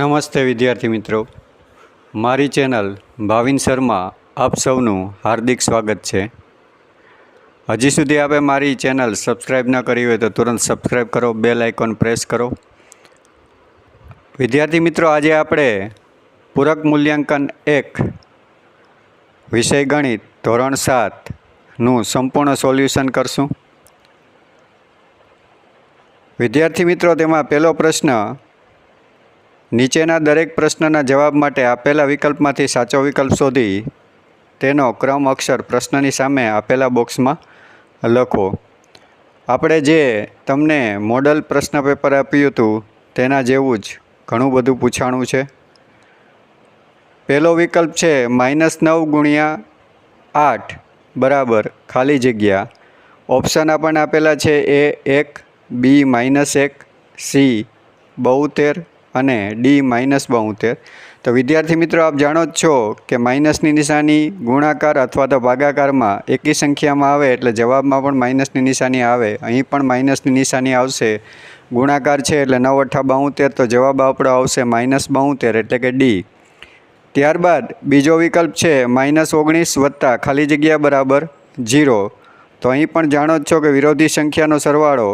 નમસ્તે વિદ્યાર્થી મિત્રો. મારી ચેનલ ભાવિન શર્મા આપ સૌનું હાર્દિક સ્વાગત છે. હજી સુધી આપે મારી ચેનલ સબસ્ક્રાઈબ ન કરી હોય તો તુરંત સબસ્ક્રાઈબ કરો, બેલ આઇકોન પ્રેસ કરો. વિદ્યાર્થી મિત્રો, આજે આપણે પૂરક મૂલ્યાંકન એક વિષય ગણિત ધોરણ સાતનું સંપૂર્ણ સોલ્યુશન કરશું. વિદ્યાર્થી મિત્રો, તેમાં પહેલો પ્રશ્ન નીચેના દરેક પ્રશ્નના જવાબ માટે આપેલા વિકલ્પમાંથી સાચો વિકલ્પ શોધી તેનો ક્રમ અક્ષર પ્રશ્નની સામે આપેલા બોક્સમાં લખો. આપણે જે તમને મોડલ પ્રશ્ન પેપર આપ્યું હતું તેના જેવું જ ઘણું બધું પૂછાણું છે. પહેલો વિકલ્પ છે માઇનસ નવ ગુણ્યા આઠ બરાબર ખાલી જગ્યા. ઓપ્શન આપણને આપેલા છે એ એક, બી માઇનસ એક, સી બોતેર અને ડી માઇનસ બોતેર તો વિદ્યાર્થી મિત્રો, આપ જાણો જ છો કે માઇનસની નિશાની ગુણાકાર અથવા તો ભાગાકારમાં એકી સંખ્યામાં આવે એટલે જવાબમાં પણ માઇનસની નિશાની આવે. અહીં પણ માઇનસની નિશાની આવશે. ગુણાકાર છે એટલે નવ અઠ્ઠા બોતેર તો જવાબ આપણો આવશે માઇનસ બોતેર એટલે કે ડી ત્યારબાદ બીજો વિકલ્પ છે માઇનસ ઓગણીસ વત્તા ખાલી જગ્યા બરાબર જીરો તો અહીં પણ જાણો જ છો કે વિરોધી સંખ્યાનો સરવાળો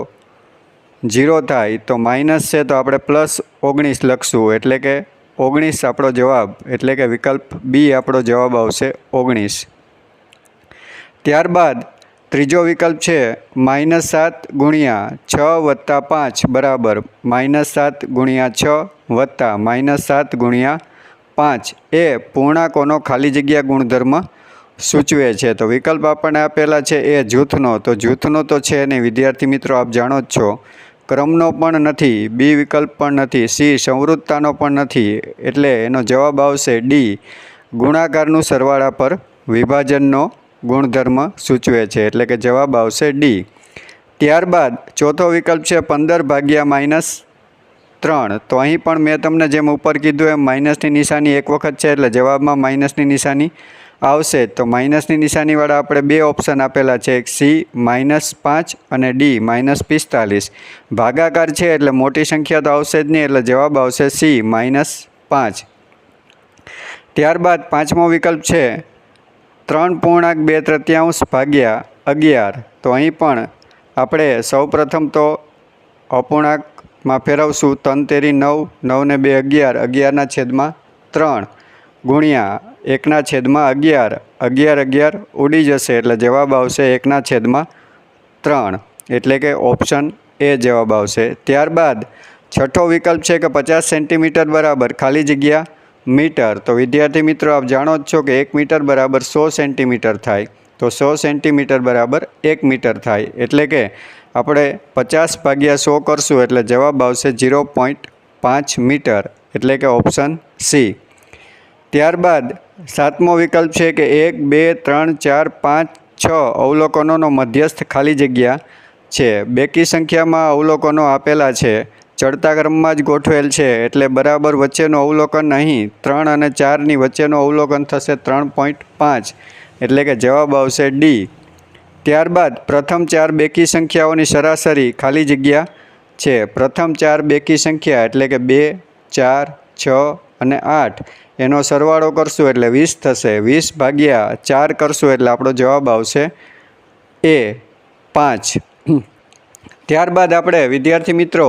જીરો થાય, તો માઇનસ છે તો આપણે પ્લસ ઓગણીસ લખશું. એટલે કે ઓગણીસ આપણો જવાબ, એટલે કે વિકલ્પ બી આપણો જવાબ આવશે ઓગણીસ. ત્યારબાદ ત્રીજો વિકલ્પ છે માઇનસ સાત ગુણ્યા છ વત્તા પાંચ, બરાબર. માઇનસ સાત ગુણ્યા છ વત્તા માઇનસ સાત ગુણ્યા પાંચ. એ પૂર્ણાંકોનો ખાલી જગ્યા ગુણધર્મ સૂચવે છે. તો વિકલ્પ આપણને આપેલા છે એ જૂથનો. તો જૂથનો તો છે નહીં. વિદ્યાર્થી મિત્રો, આપ જાણો જ છો. ક્રમનો પણ નથી, બી વિકલ્પ પણ નથી, સી સંવૃત્તાનો પણ નથી, એટલે એનો જવાબ આવશે ડી. ગુણાકારનું સરવાળા પર વિભાજનનો ગુણધર્મ સૂચવે છે, એટલે કે જવાબ આવશે ડી. ત્યારબાદ ચોથો વિકલ્પ છે પંદર ભાગ્યા માઇનસ ત્રણ. તો અહીં પણ મેં તમને જેમ ઉપર કીધું એમ માઇનસની નિશાની એક વખત છે, એટલે જવાબમાં માઇનસની નિશાની આવશે, તો માઇનસની નિશાનીવાળા આપણે બે ઓપ્શન આપેલા છે, એક સી માઇનસ પાંચ અને ડી માઇનસ પિસ્તાલીસ. ભાગાકાર છે એટલે મોટી સંખ્યા તો આવશે જ નહીં, એટલે જવાબ આવશે સી માઇનસ પાંચ. ત્યારબાદ પાંચમો વિકલ્પ છે, ત્રણ પૂર્ણાંક બે તૃતીયાંશ ભાગ્યા અગિયાર. તો અહીં પણ આપણે સૌપ્રથમ તો અપૂર્ણાંકમાં ફેરવશું, તન તેરી નવ, નવને બે અગિયાર, અગિયારના છેદમાં ત્રણ, ગુણ્યા એકના છેદમાં અગિયાર. અગિયાર અગિયાર ઉડી જશે એટલે જવાબ આવશે એકના છેદમાં ત્રણ. એટલે કે ઓપ્શન એ જવાબ આવશે. ત્યારબાદ છઠ્ઠો વિકલ્પ છે કે પચાસ સેન્ટીમીટર બરાબર ખાલી જગ્યા મીટર. તો વિદ્યાર્થી મિત્રો, આપ જાણો જ છો કે એક મીટર બરાબર સો સેન્ટીમીટર થાય. તો સો સેન્ટીમીટર બરાબર એક મીટર થાય. એટલે કે આપણે પચાસ ભાગ્યા સો કરશું એટલે જવાબ આવશે ઝીરો પોઈન્ટ પાંચ મીટર. એટલે કે ઓપ્શન સી. ત્યારબાદ સાતમો વિકલ્પ છે કે એક, બે, ત્રણ, ચાર, પાંચ, છ અવલોકનોનો મધ્યસ્થ ખાલી જગ્યા છે. બેકી સંખ્યામાં અવલોકનો આપેલા છે. ચડતા ક્રમમાં જ ગોઠવેલ છે. એટલે બરાબર વચ્ચેનું અવલોકન અહીં ત્રણ અને ચારની વચ્ચેનું અવલોકન થશે ત્રણ પોઈન્ટ પાંચ. એટલે કે જવાબ આવશે ડી. ત્યારબાદ પ્રથમ ચાર બેકી સંખ્યાઓની સરાસરી ખાલી જગ્યા છે. પ્રથમ ચાર બેકી સંખ્યા એટલે કે બે, ચાર, છ અને આઠ, એનો સરવાળો કરશું એટલે વીસ થશે. વીસ ભાગ્યા ચાર કરશું એટલે આપણો જવાબ આવશે એ પાંચ. ત્યારબાદ આપણે વિદ્યાર્થી મિત્રો,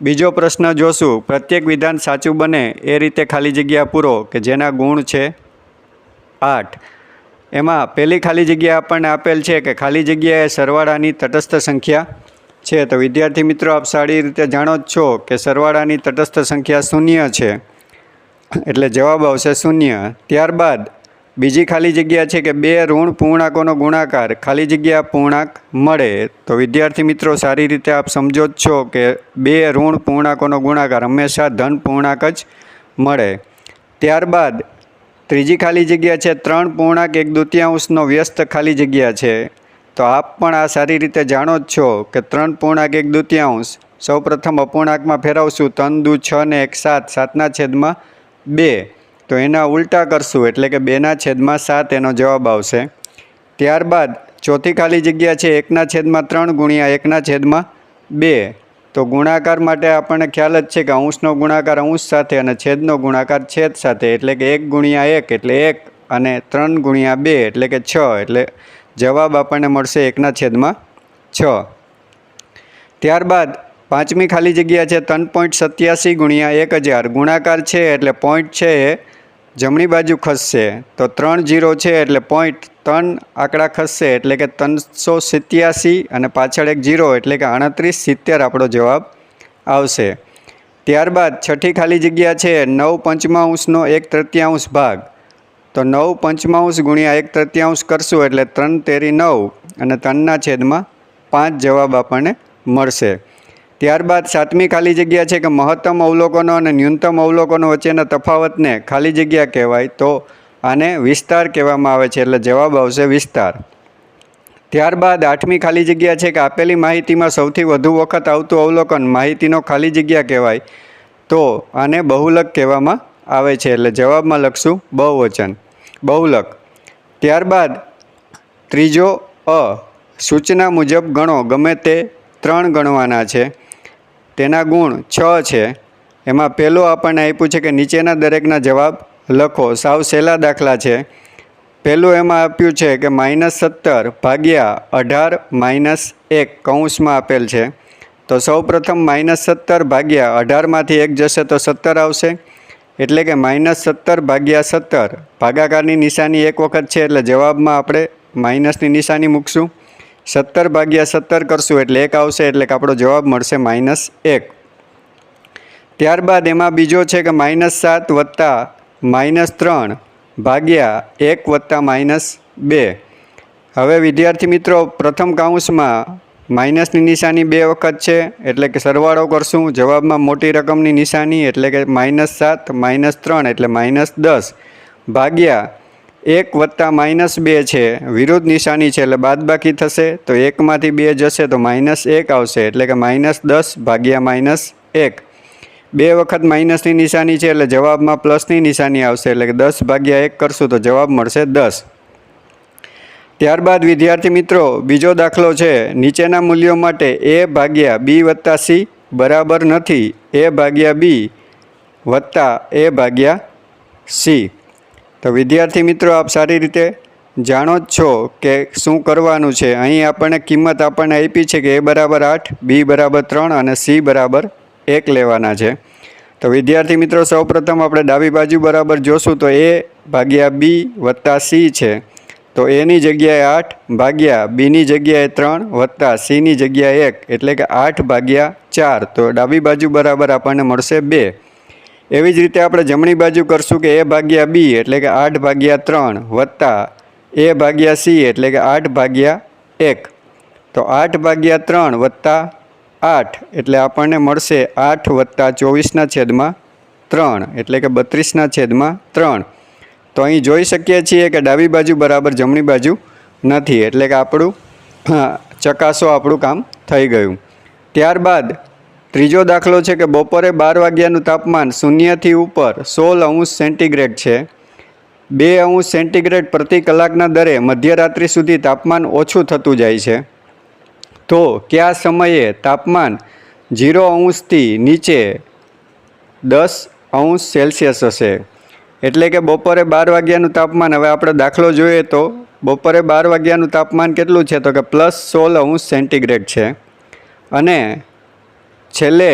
બીજો પ્રશ્ન જોશું. પ્રત્યેક વિધાન સાચું બને એ રીતે ખાલી જગ્યા પૂરો કે જેના ગુણ છે આઠ. એમાં પહેલી ખાલી જગ્યા આપણને આપેલ છે કે ખાલી જગ્યાએ સરવાળાની તટસ્થ સંખ્યા છે. તો વિદ્યાર્થી મિત્રો, આપ સારી રીતે જાણો જ છો કે સરવાળાની તટસ્થ સંખ્યા શૂન્ય છે. એટલે જવાબ આવશે શૂન્ય. ત્યારબાદ, બીજી ખાલી જગ્યા છે કે બે ઋણ પૂર્ણાંકોનો ગુણાકાર. ખાલી જગ્યા પૂર્ણાંક મળે. તો વિદ્યાર્થી મિત્રો, સારી રીતે આપ સમજો જ છો કે બે ઋણ પૂર્ણાંકોનો ગુણાકાર હંમેશા ધન પૂર્ણાંક જ મળે. ત્યારબાદ, ત્રીજી ખાલી જગ્યા છે, ત્રણ પૂર્ણાંક, એક દૃત્યાંશનો વ્યસ્ત ખાલી જગ્યા છે. તો આપ પણ આ સારી રીતે જાણો જ છો કે ત્રણ પૂર્ણાંક, એક દૃત્યાંશ. સૌપ્રથમ અપૂર્ણાંકમાં ફેરવશું. ત્રણ દુ છ ને એક સાત. સાતના છેદમાં બે. તો એના ઉલટા કરશું, એટલે કે બેના છેદમાં સાત એનો જવાબ આવશે. ત્યારબાદ ચોથી ખાલી જગ્યા છે, એકના છેદમાં ત્રણ ગુણ્યા એકના છેદમાં બે. તો ગુણાકાર માટે આપણને ખ્યાલ જ છે કે અંશનો ગુણાકાર અંશ સાથે અને છેદનો ગુણાકાર છેદ સાથે, એટલે કે એક ગુણ્યા એક એટલે એક અને ત્રણ ગુણ્યા બે એટલે કે છ, એટલે જવાબ આપણને મળશે એકના છેદમાં છ. ત્યારબાદ પાંચમી ખાલી જગ્યા છે ત્રણ પોઈન્ટ સત્યાસી ગુણ્યા એક હજાર. ગુણાકાર છે એટલે પોઈન્ટ છે એ જમણી બાજુ ખસશે. તો ત્રણ જીરો છે એટલે પોઈન્ટ ત્રણ આંકડા ખસશે એટલે કે ત્રણસો સિત્યાસી અને પાછળ એક જીરો એટલે કે આડત્રીસ સિત્તેર આપણો જવાબ આવશે. ત્યારબાદ છઠ્ઠી ખાલી જગ્યા છે નવ પંચમાંશનો એક તૃતીયાંશ ભાગ. તો નવ પંચમાંશ ગુણ્યા એક તૃતીયાંશ કરશું એટલે ત્રણ તેરી નવ અને ત્રણના છેદમાં પાંચ જવાબ આપણને મળશે. ત્યારબાદ સાતમી ખાલી જગ્યા છે કે મહત્તમ અવલોકનો અને ન્યૂનતમ અવલોકનો વચ્ચેના તફાવતને ખાલી જગ્યા કહેવાય તો આને વિસ્તાર કહેવામાં આવે છે એટલે જવાબ આવશે વિસ્તાર. ત્યારબાદ આઠમી ખાલી જગ્યા છે કે આપેલી માહિતીમાં સૌથી વધુ વખત આવતું અવલોકન માહિતીનો ખાલી જગ્યા કહેવાય તો આને બહુલક કહેવામાં આવે છે એટલે જવાબમાં લખશું બહુવચન. બહુલક. ત્યારબાદ ત્રીજો અ સૂચના મુજબ ગણો, ગમે તે ત્રણ ગણવાના છે. તેના ગુણ છ છે. એમાં પહેલો આપણને આપ્યું છે કે નીચેના દરેકના જવાબ લખો. સાવ સહેલા દાખલા છે. પહેલું એમાં આપ્યું છે કે માઇનસ સત્તર ભાગ્યા અઢાર માઇનસ એક કૌંસમાં આપેલ છે. તો સૌ પ્રથમ માઇનસ સત્તર ભાગ્યા અઢારમાંથી એક જશે તો સત્તર આવશે. એટલે કે માઇનસ સત્તર ભાગ્યા સત્તર. ભાગાકારની નિશાની એક વખત છે એટલે જવાબમાં આપણે માઇનસની નિશાની મૂકશું. સત્તર ભાગ્યા સત્તર કરશું એટલે એક આવશે એટલે કે આપણો જવાબ મળશે માઇનસ એક. ત્યારબાદ એમાં બીજો છે કે માઇનસ સાત વત્તા માઇનસ ત્રણ ભાગ્યા એક વત્તા માઇનસ બે. હવે વિદ્યાર્થી મિત્રો, પ્રથમ કાઉન્સમાં માઇનસની નિશાની બે વખત છે એટલે કે સરવાળો કરશું. જવાબમાં મોટી રકમની નિશાની એટલે કે માઇનસ સાત, માઇનસ ત્રણ એટલે માઇનસ દસ. ભાગ્યા એક વત્તા માઇનસ બે છે, વિરુદ્ધ નિશાની છે એટલે બાદબાકી થશે, તો એકમાંથી બે જશે તો માઇનસ એક આવશે, એટલે કે માઇનસ દસ ભાગ્યા માઇનસ એક. બે વખત માઇનસની નિશાની છે એટલે જવાબમાં પ્લસની નિશાની આવશે, એટલે કે દસ ભાગ્યા એક કરશું તો જવાબ મળશે દસ. ત્યારબાદ વિદ્યાર્થી મિત્રો, બીજો દાખલો છે, નીચેના મૂલ્યો માટે એ ભાગ્યા બી વત્તા સી બરાબર નથી, એ ભાગ્યા બી વત્તા એ ભાગ્યા સી. તો વિદ્યાર્થી મિત્રો, આપ સારી રીતે જાણો જ છો કે શું કરવાનું છે. અહીં આપણને કિંમત આપણને આપી છે કે એ બરાબર આઠ, બી બરાબર ત્રણ અને સી બરાબર એક લેવાના છે. તો વિદ્યાર્થી મિત્રો, સૌપ્રથમ આપણે ડાબી બાજુ બરાબર જોશું તો એ ભાગ્યા બી વત્તા સી છે. તો એની જગ્યાએ આઠ ભાગ્યા બીની જગ્યાએ ત્રણ વત્તા સીની જગ્યાએ એક, એટલે કે આઠ ભાગ્યા ચાર. તો ડાબી બાજુ બરાબર આપણને મળશે બે. એવી જ રીતે આપણે જમણી બાજુ કરશું કે એ ભાગ્યા બી એટલે કે આઠ ભાગ્યા ત્રણ વત્તા એ ભાગ્યા સી એટલે કે આઠ ભાગ્યા એક. તો આઠ ભાગ્યા ત્રણ વત્તા આઠ એટલે આપણને મળશે આઠ વત્તા ચોવીસના છેદમાં ત્રણ એટલે કે બત્રીસના છેદમાં ત્રણ. તો અહીં જોઈ શકીએ છીએ કે ડાબી બાજુ બરાબર જમણી બાજુ નથી એટલે કે આપણું ચકાસો આપણું કામ થઈ ગયું. ત્યારબાદ ત્રીજો દાખલો છે કે બપોરે બાર વાગ્યાનું તાપમાન શૂન્યથી ઉપર સોળ અંશ સેન્ટીગ્રેડ છે. બે અંશ સેન્ટીગ્રેડ પ્રતિ કલાકના દરે મધ્યરાત્રિ સુધી તાપમાન ઓછું થતું જાય છે. તો કયા સમયે તાપમાન ઝીરો અંશથી નીચે દસ અંશ સેલ્સિયસ હશે? એટલે કે બપોરે બાર વાગ્યાનું તાપમાન, હવે આપણે દાખલો જોઈએ તો બપોરે બાર વાગ્યાનું તાપમાન કેટલું છે? તો કે પ્લસ સોળ અંશ સેન્ટીગ્રેડ છે. અને છેલ્લે,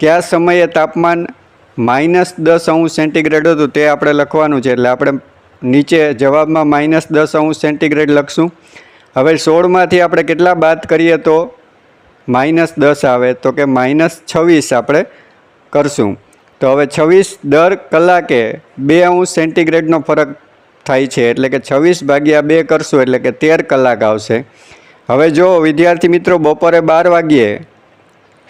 કયા સમયે તાપમાન માઇનસ દસ અંશ સેન્ટીગ્રેડ હતું તે આપણે લખવાનું છે, એટલે આપણે નીચે જવાબમાં માઇનસ દસ અંશ સેન્ટીગ્રેડ લખશું. હવે સોળમાંથી આપણે કેટલા બાદ કરીએ તો માઇનસ દસ આવે, તો કે માઇનસ છવ્વીસ આપણે કરશું. તો હવે છવ્વીસ દર કલાકે બે અંશ સેન્ટીગ્રેડનો ફરક થાય છે, એટલે કે છવ્વીસ ભાગ્યા બે કરશું, એટલે કે તેર કલાક આવશે. હવે જો વિદ્યાર્થી મિત્રો બપોરે બાર વાગ્યે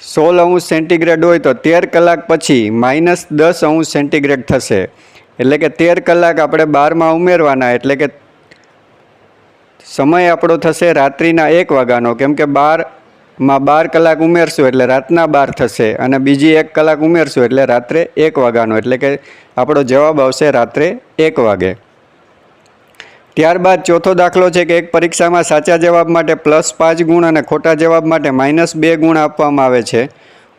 સોળ અંશ સેન્ટીગ્રેડ હોય તો તેર કલાક પછી માઇનસ દસ અંશ સેન્ટીગ્રેડ થશે. એટલે કે તેર કલાક આપણે બારમાં ઉમેરવાના, એટલે કે સમય આપણો થશે રાત્રિના એક વાગ્યાનો. કેમ કે બારમાં બાર કલાક ઉમેરશું એટલે રાતના બાર થશે અને બીજી એક કલાક ઉમેરશું એટલે રાત્રે એક વાગ્યાનો. એટલે કે આપણો જવાબ આવશે રાત્રે એક વાગે. ત્યારબાદ ચોથો દાખલો છે કે એક પરીક્ષામાં સાચા જવાબ માટે પ્લસ પાંચ ગુણ અને ખોટા જવાબ માટે માઇનસ બે ગુણ આપવામાં આવે છે.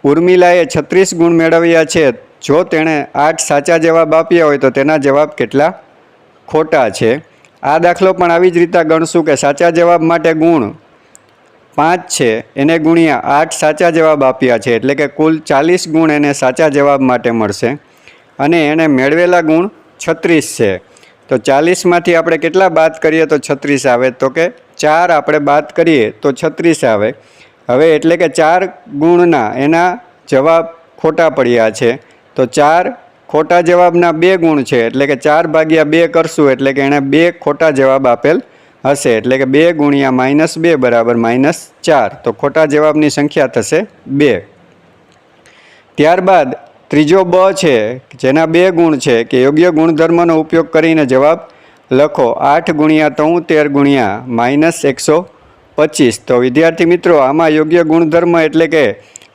ઉર્મિલાએ છત્રીસ ગુણ મેળવ્યા છે. જો તેણે આઠ સાચા જવાબ આપ્યા હોય તો તેના જવાબ કેટલા? ખોટા છે. આ દાખલો પણ આવી જ રીતે ગણશું કે સાચા જવાબ માટે ગુણ પાંચ છે. એને ગુણ્યા આઠ સાચા જવાબ આપ્યા છે. એટલે કે કુલ ચાલીસ ગુણ એને સાચા જવાબ માટે મળશે. અને એણે મેળવેલા ગુણ છત્રીસ છે. તો ચાલીસમાંથી આપણે કેટલા બાદ કરીએ તો છત્રીસ આવે? તો કે ચાર આપણે બાદ કરીએ તો છત્રીસ આવે. હવે એટલે કે ચાર ગુણના એના જવાબ ખોટા પડ્યા છે. તો ચાર ખોટા જવાબના બે ગુણ છે. એટલે કે ચાર ભાગ્યા બે કરશું એટલે કે એણે બે ખોટા જવાબ આપેલ હશે. એટલે કે બે ગુણ્યા માઇનસ બે બરાબર માઇનસ ચાર. તો ખોટા જવાબની સંખ્યા થશે બે. ત્યારબાદ ત્રીજો બ છે, જેના બે ગુણ છે, કે યોગ્ય ગુણધર્મનો ઉપયોગ કરીને જવાબ લખો. આઠ ગુણ્યા તોતેર ગુણ્યા માઇનસ એકસો પચીસ. તો વિદ્યાર્થી મિત્રો, આમાં યોગ્ય ગુણધર્મ એટલે કે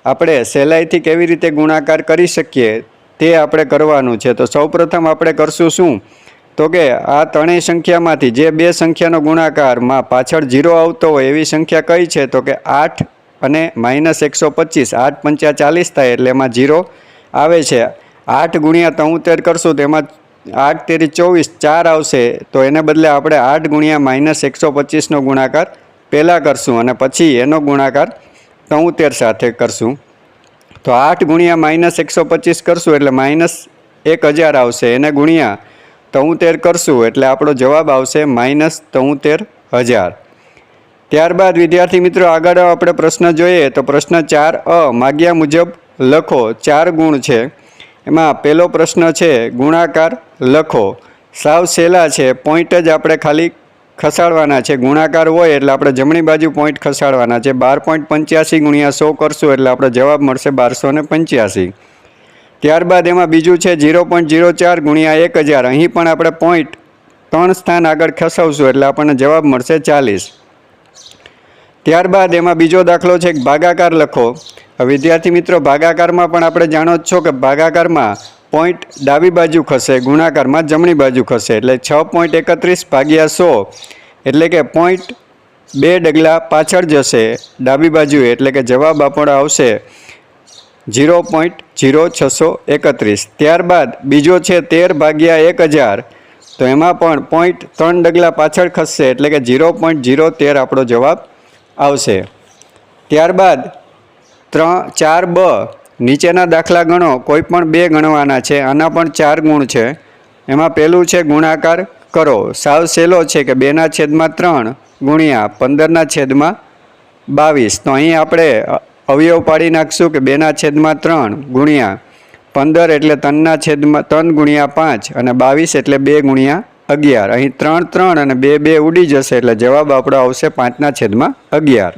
આપણે સહેલાઈથી કેવી રીતે ગુણાકાર કરી શકીએ તે આપણે કરવાનું છે. તો સૌપ્રથમ આપણે કરશું શું? તો કે આ ત્રણેય સંખ્યામાંથી જે બે સંખ્યાનો ગુણાકારમાં પાછળ જીરો આવતો હોય એવી સંખ્યા કઈ છે? તો કે આઠ અને માઇનસ એકસો પચીસ. આઠ પંચા ચાલીસ થાય એટલે એમાં જીરો આવે છે. આઠ ગુણ્યા તોતેર કરશું તેમાં આઠ તેરી ચોવીસ ચાર આવશે. તો એને બદલે આપણે આઠ ગુણ્યા માઇનસ એકસો પચીસનો ગુણાકાર પહેલાં કરશું અને પછી એનો ગુણાકાર તોતેર સાથે કરશું. તો આઠ ગુણ્યા માઇનસ એકસો પચીસ કરશું એટલે માઇનસ એક હજાર આવશે. એને ગુણ્યા તોતેર કરશું એટલે આપણો જવાબ આવશે માઇનસ તોતેર હજાર. ત્યારબાદ વિદ્યાર્થી મિત્રો આગળ આપણે પ્રશ્ન જોઈએ તો પ્રશ્ન ચાર અ, માગ્યા મુજબ લખો, ચાર ગુણ છે. એમાં પહેલો પ્રશ્ન છે, ગુણાકાર લખો. સાવ સહેલા છે પોઈન્ટ જ આપણે ખાલી ખસાડવાના છે. ગુણાકાર હોય એટલે આપણે જમણી બાજુ પોઈન્ટ ખસાડવાના છે. બાર પોઈન્ટ પંચ્યાસી ગુણ્યા સો કરશું એટલે આપણો જવાબ મળશે બારસો ને પંચ્યાસી. ત્યારબાદ એમાં બીજું છે ઝીરો પોઈન્ટ ઝીરો ચાર ગુણ્યા એક હજાર. અહીં પણ આપણે પોઈન્ટ ત્રણ સ્થાન આગળ ખસાવશું એટલે આપણને જવાબ મળશે ચાલીસ. ત્યારબાદ એમાં બીજો દાખલો છે, ભાગાકાર લખો. વિદ્યાર્થી મિત્રો, ભાગાકારમાં પણ આપણે જાણો જ છો કે ભાગાકારમાં પોઈન્ટ ડાબી બાજુ ખસે, ગુણાકારમાં જમણી બાજુ ખસે. એટલે છ પોઈન્ટ એકત્રીસ ભાગ્યા સો એટલે કે પોઈન્ટ બે ડગલા પાછળ જશે ડાબી બાજુએ એટલે કે જવાબ આપણો આવશે ઝીરો પોઈન્ટ ઝીરો છસો એકત્રીસ. ત્યારબાદ બીજો છે તેર ભાગ્યા એક હજાર. તો એમાં પણ પોઈન્ટ ત્રણ ડગલા પાછળ ખસશે એટલે કે ઝીરો પોઈન્ટ ઝીરો તેર આપણો જવાબ આવશે. ત્યારબાદ ત્રણ, ચાર, બ. નીચેના દાખલા ગણો, કોઈ પણ બે ગણવાના છે, આના પણ ચાર ગુણ છે. એમાં પહેલું છે ગુણાકાર કરો. સાવ સહેલો છે કે બેના છેદમાં ત્રણ ગુણ્યા પંદરના છેદમાં બાવીસ. તો અહીં આપણે અવયવ પાડી નાખશું કે બેના છેદમાં ત્રણ ગુણ્યા પંદર એટલે ત્રણના છેદમાં ત્રણ ગુણ્યા પાંચ અને બાવીસ એટલે બે ગુણ્યા અગિયાર. અહીં ત્રણ ત્રણ અને બે બે ઉડી જશે એટલે જવાબ આપણો આવશે પાંચના છેદમાં અગિયાર.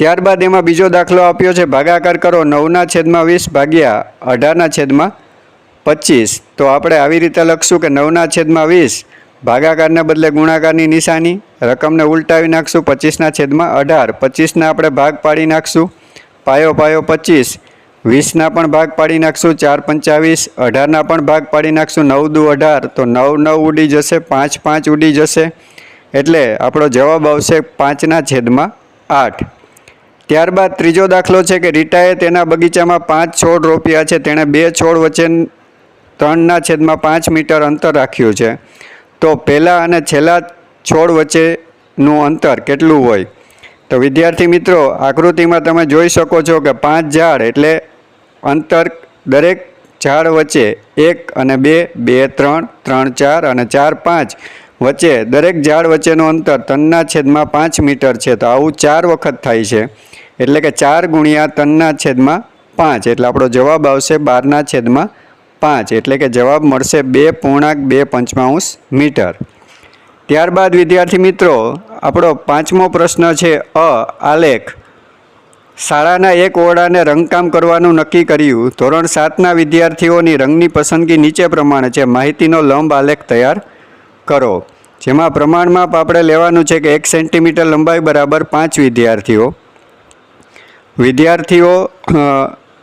ત્યારબાદ એમાં બીજો દાખલો આપ્યો છે, ભાગાકાર કરો, નવના છેદમાં વીસ ભાગ્યા અઢારના છેદમાં પચીસ. તો આપણે આવી રીતે લખશું કે નવના છેદમાં વીસ, ભાગાકારને બદલે ગુણાકારની નિશાની, રકમને ઉલટાવી નાખશું, પચીસના છેદમાં અઢાર. પચીસના આપણે ભાગ પાડી નાખશું, પાયો પાયો પચીસ. વીસના પણ ભાગ પાડી નાખશું, ચાર પંચાવીસ. અઢારના પણ ભાગ પાડી નાખશું, નવ દુ અઢાર. તો નવ નવ ઉડી જશે, પાંચ પાંચ ઉડી જશે. એટલે આપણો જવાબ આવશે પાંચના છેદમાં આઠ. ત્યારબાદ ત્રીજો દાખલો છે કે રીટાએ તેના બગીચામાં પાંચ છોડ રોપ્યા છે. તેણે બે છોડ વચ્ચે ત્રણના છેદમાં પાંચ મીટર અંતર રાખ્યું છે. તો પહેલાં અને છેલ્લા છોડ વચ્ચેનું અંતર કેટલું હોય? તો વિદ્યાર્થી મિત્રો, આકૃતિમાં તમે જોઈ શકો છો કે પાંચ ઝાડ એટલે અંતર દરેક ઝાડ વચ્ચે એક અને બે બે, ત્રણ ત્રણ, ચાર અને ચાર, પાંચ વચ્ચે દરેક ઝાડ વચ્ચેનું અંતર ત્રણના છેદમાં પાંચ મીટર છે. તો આવું ચાર વખત થાય છે. એટલે કે ચાર ગુણ્યા ત્રણના છેદમાં પાંચ. એટલે આપણો જવાબ આવશે બારના છેદમાં પાંચ. એટલે કે જવાબ મળશે બે પૂર્ણાંક બે પંચમાંશ મીટર. ત્યારબાદ, વિદ્યાર્થી મિત્રો, આપણો પાંચમો પ્રશ્ન છે અ, આલેખ. શાળાના એક ઓરડાને રંગકામ કરવાનું નક્કી કર્યું. ધોરણ સાતના વિદ્યાર્થીઓની રંગની પસંદગી નીચે પ્રમાણે છે. માહિતીનો લંબ આલેખ તૈયાર કરો. જેમાં પ્રમાણમાં આપણે લેવાનું છે કે એક સેન્ટીમીટર લંબાઈ બરાબર પાંચ વિદ્યાર્થીઓ. વિદ્યાર્થીઓ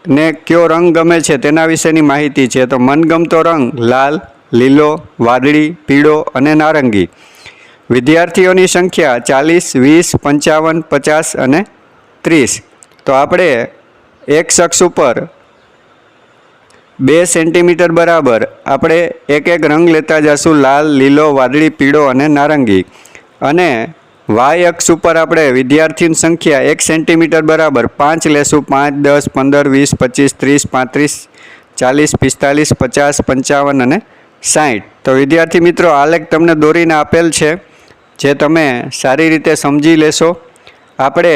ને કયો રંગ ગમે છે તેના વિશેની માહિતી છે. તો મનગમતો રંગ લાલ, લીલો, વાદળી, પીળો અને નારંગી. વિદ્યાર્થીઓની સંખ્યા ચાલીસ, વીસ, પંચાવન, પચાસ અને ત્રીસ. તો આપણે એક શખ્સ ઉપર બે સેન્ટીમીટર બરાબર આપણે એક એક રંગ લેતા જઈશું લાલ, લીલો, વાદળી, પીળો અને નારંગી. અને વાય અક્ષ ઉપર આપણે વિદ્યાર્થીની સંખ્યા એક સેન્ટીમીટર બરાબર પાંચ લેશું. પાંચ, દસ, પંદર, વીસ, પચીસ, ત્રીસ, પાંત્રીસ, ચાલીસ, પિસ્તાલીસ, પચાસ, પંચાવન અને સાઠ તો વિદ્યાર્થી મિત્રો આલેખ તમને દોરીને આપેલ છે, જે તમે સારી રીતે સમજી લેશો. આપણે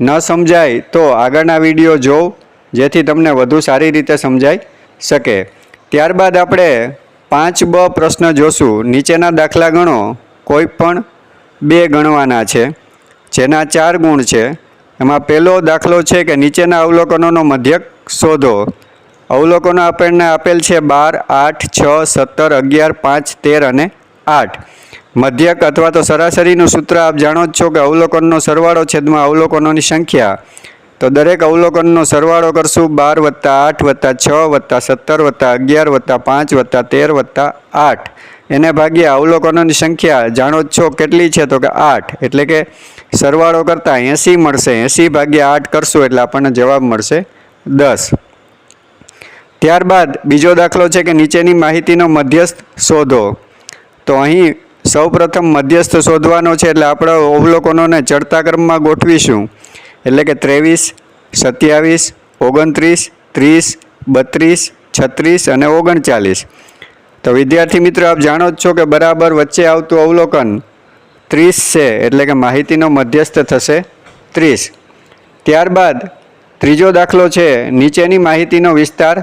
ન સમજાય તો આગળના વીડિયો જોઉં જેથી તમને વધુ સારી રીતે સમજાઈ શકે. ત્યારબાદ આપણે પાંચ બ પ્રશ્ન જોશું. નીચેના દાખલા ગણો. કોઈ પણ બે ગણવાના છે. જેના ચાર ગુણ છે. એમાં પહેલો દાખલો છે કે નીચેના અવલોકનોનો મધ્યક શોધો. અવલોકનો આપણને આપેલ છે બાર, આઠ, છ, સત્તર, અગિયાર, પાંચ, તેર અને આઠ. મધ્યક અથવા તો સરાસરીનું સૂત્ર આપ જાણો જ છો કે અવલોકનનો સરવાળો છેદમાં અવલોકનોની સંખ્યા. તો દરેક અવલોકનનો સરવાળો કરશું બાર વત્તા આઠ વત્તા છ વત્તા સત્તર વત્તા અગિયાર વત્તા પાંચ વત્તા તેર વત્તા આઠ. એને ભાગ્યા અવલોકનોની સંખ્યા જાણો છો કેટલી છે તો કે આઠ. એટલે કે સરવાળો કરતાં એંસી મળશે. એંસી ભાગ્યા આઠ કરશું એટલે આપણને જવાબ મળશે દસ. ત્યારબાદ બીજો દાખલો છે કે નીચેની માહિતીનો મધ્યસ્થ શોધો. તો અહીં સૌપ્રથમ મધ્યસ્થ શોધવાનો છે એટલે આપણે અવલોકનોને ચડતા ક્રમમાં ગોઠવીશું. એટલે કે ત્રેવીસ, સત્યાવીસ, ઓગણત્રીસ, ત્રીસ, બત્રીસ, છત્રીસ અને ઓગણચાલીસ. તો વિદ્યાર્થી મિત્રો, આપ જાણો જ છો કે બરાબર વચ્ચે આવતું અવલોકન ત્રીસ છે, એટલે કે માહિતીનો મધ્યસ્થ થશે ત્રીસ. ત્યારબાદ ત્રીજો દાખલો છે, નીચેની માહિતીનો વિસ્તાર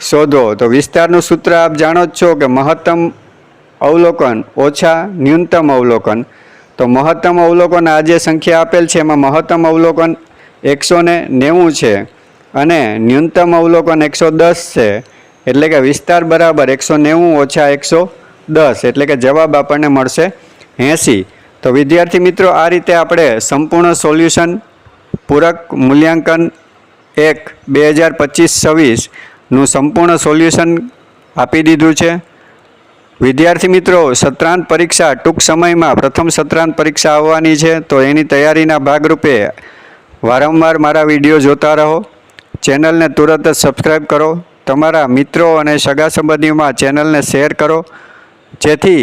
શોધો. તો વિસ્તારનું સૂત્ર આપ જાણો જ છો કે મહત્તમ અવલોકન ઓછા ન્યૂનતમ અવલોકન. તો મહત્તમ અવલોકન આ જે સંખ્યા આપેલ છે, એમાં મહત્તમ અવલોકન એકસો નેવું છે અને ન્યૂનતમ અવલોકન એકસો દસ છે. એટલે કે વિસ્તાર બરાબર એકસો નેવું ઓછા એકસો દસ એટલે કે જવાબ આપણને મળશે એંસી. તો વિદ્યાર્થી મિત્રો, આ રીતે આપણે સંપૂર્ણ સોલ્યુશન, પૂરક મૂલ્યાંકન એક બે હજાર પચીસ છવ્વીસનું સંપૂર્ણ સોલ્યુશન આપી દીધું છે. વિદ્યાર્થી મિત્રો, સત્રાંત પરીક્ષા ટૂંક સમયમાં પ્રથમ સત્રાંત પરીક્ષા આવવાની છે. તો એની તૈયારીના ભાગરૂપે વારંવાર મારા વીડિયો જોતા રહો. ચેનલને તુરંત જ સબસ્ક્રાઈબ કરો. તમારા મિત્રો અને સગા સંબંધીઓમાં ચેનલને શેર કરો. જેથી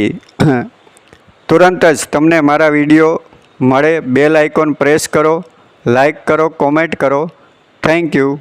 તુરંત જ તમને મારા વીડિયો મળે. બેલ આઇકોન પ્રેસ કરો લાઈક કરો, કોમેન્ટ કરો. Thank you.